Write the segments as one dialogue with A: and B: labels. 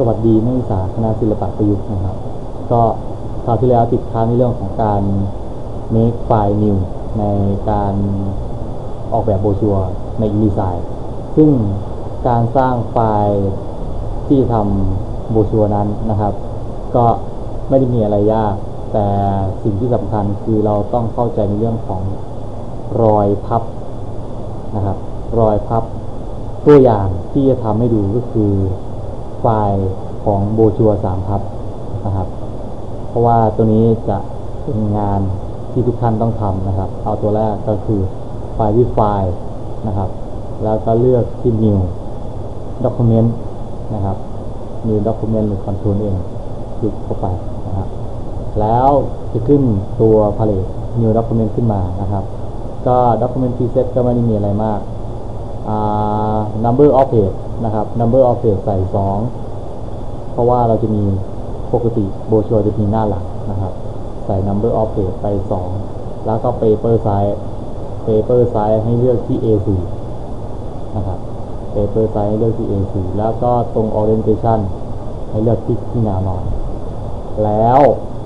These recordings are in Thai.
A: สวัสดีนักศึกษาคณะศิลปะประยุกต์นะครับ ก็คราวที่แล้วติดค้างในเรื่องของการ make file new ในการออกแบบโบชัวใน InDesign ซึ่งการสร้างไฟล์ที่ทำโบชัวนั้นนะครับ ก็ไม่ได้มีอะไรยาก แต่สิ่งที่สำคัญคือเราต้องเข้าใจในเรื่องของรอยพับนะครับ รอยพับตัวอย่างที่จะทำให้ดูก็คือ ไฟล์ของโบชัวสามพับนะครับ เพราะว่าตัวนี้จะเป็นงานที่ทุกท่านต้องทำนะครับ เอาตัวแรกก็คือไฟล์ที่ไฟล์นะครับ แล้วก็เลือกที่ new document นะครับ new document หรือ control N คลิกเข้าไปนะครับ แล้วจะขึ้นตัว palette new document ขึ้นมานะครับ ก็ document preset ก็ไม่ได้มีอะไรมาก number of page นะครับ number of page ใส่2เพราะว่าเราจะมีปกติโบชัวจะมีหน้าหลังนะครับ ใส่ number of page ไป2แล้วก็ paper size paper size ให้เลือกที่ A4 นะครับ paper size ให้เลือกที่ A4 แล้วก็ตรง orientation ให้เลือกที่ที่แนวนอนแล้ว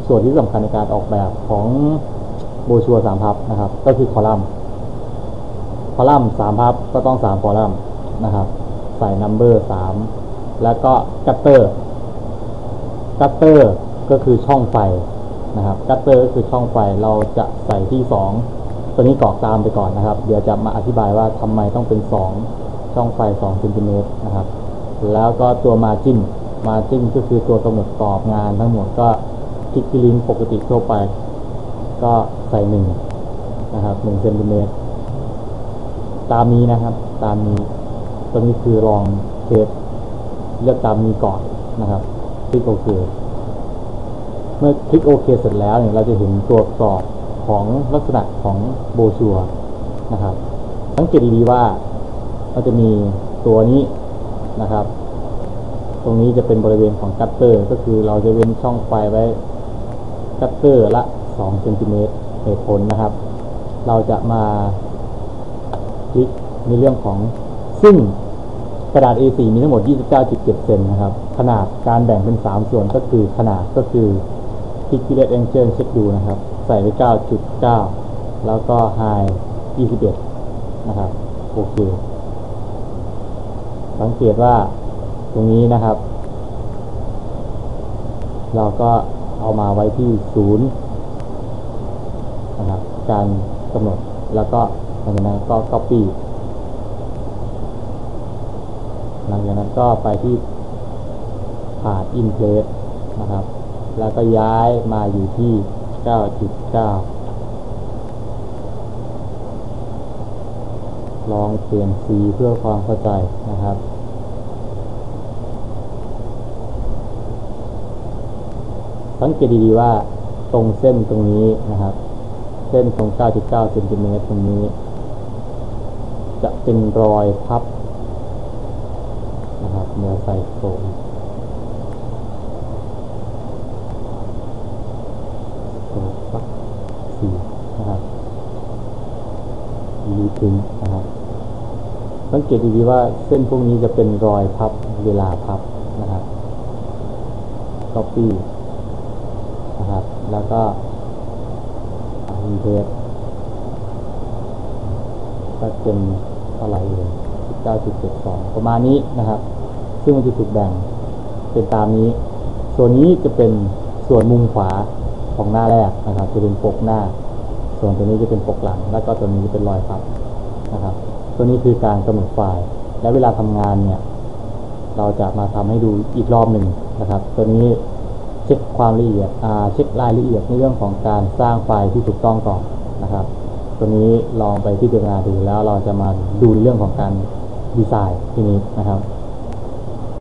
A: ส่วนที่สำคัญในการออกแบบของโบชัวสามพับนะครับ ก็คือคอลัมน์ คอลัมน์สามพับก็ต้องสามคอลัมน์นะครับ ใส่นัมเบอร์สามแล้วก็กัตเตอร์ กัตเตอร์ก็คือช่องไฟนะครับ กัตเตอร์ก็คือช่องไฟเราจะใส่ที่สองตัวนี้กรอกตามไปก่อนนะครับ เดี๋ยวจะมาอธิบายว่าทำไมต้องเป็นสองช่องไฟสองเซนติเมตรนะครับ แล้วก็ตัวมาจิ้นมาจิ้นก็คือตัวกำหนดกรอบงานทั้งหมดก็คลิกลิงปกติทั่วไป ก็ใส่หนึ่งนะครับหนึ่งเซนติเมตรตามนี้นะครับ ตามนี้ ตัวนี้คือลองเทสเลือกตามนี้ก่อนนะครับคลิกโอเค เมื่อคลิกโอเคเสร็จแล้วเนี่ยเราจะเห็นตัวกรอบของลักษณะของโบชัวนะครับ สังเกตดีๆว่าเราจะมีตัวนี้นะครับ ตรงนี้จะเป็นบริเวณของกัตเตอร์ ก็คือเราจะเว้นช่องไฟไว้กัตเตอร์ละ2เซนติเมตรเหตุผลนะครับ เราจะมาคลิกในเรื่องของ ซึ่งกระดาษ A4 มีทั้งหมด 29.7 เซนนะครับ ขนาดการแบ่งเป็น 3 ส่วนก็คือขนาดก็คือคลิกที่เลดแองเจิเช็คดูนะครับ ใส่ไว้9.9 แล้วก็ High 21 นะครับ โอเค สังเกตว่าตรงนี้นะครับ เราก็เอามาไว้ที่ศูนย์นะครับ การกำหนดแล้วก็หลังจากนั้นก็ copy หลังจากนั้นก็ไปที่ผ่าน in place นะครับ แล้วก็ย้ายมาอยู่ที่ 9.9 ลองเปลี่ยนสีเพื่อความเข้าใจนะครับสังเกตดีๆว่าตรงเส้นตรงนี้นะครับ เส้นตรง 9.9 เซนติเมตรตรงนี้ จะเป็นรอยพับ นะครับเมื่อใส่โครงโครงพับสีนะครับดีถึงนะครับสังเกตดีๆว่าเส้นพวกนี้จะเป็นรอยพับเวลาพับนะครับ copy นะครับ แล้วก็อินเทสก็เป็นเท่าไหร่เลย19.72 ประมาณนี้นะครับ ซึ่งมันจะถูกแบ่งเป็นตามนี้ ส่วนนี้จะเป็นส่วนมุมขวาของหน้าแรกนะครับจะเป็นปกหน้า ส่วนตัวนี้จะเป็นปกหลัง แล้วก็ตัวนี้จะเป็นรอยพับนะครับ ตัวนี้คือการกำหนดไฟล์ และเวลาทำงานเนี่ย เราจะมาทำให้ดูอีกรอบหนึ่งนะครับ ตัวนี้เช็คความละเอียดเช็ครายละเอียดในเรื่องของการสร้างไฟล์ที่ถูกต้องก่อนนะครับ ตัวนี้ลองไปพิจารณาดูแล้วเราจะมาดูในเรื่องของการดีไซน์ทีนี้นะครับ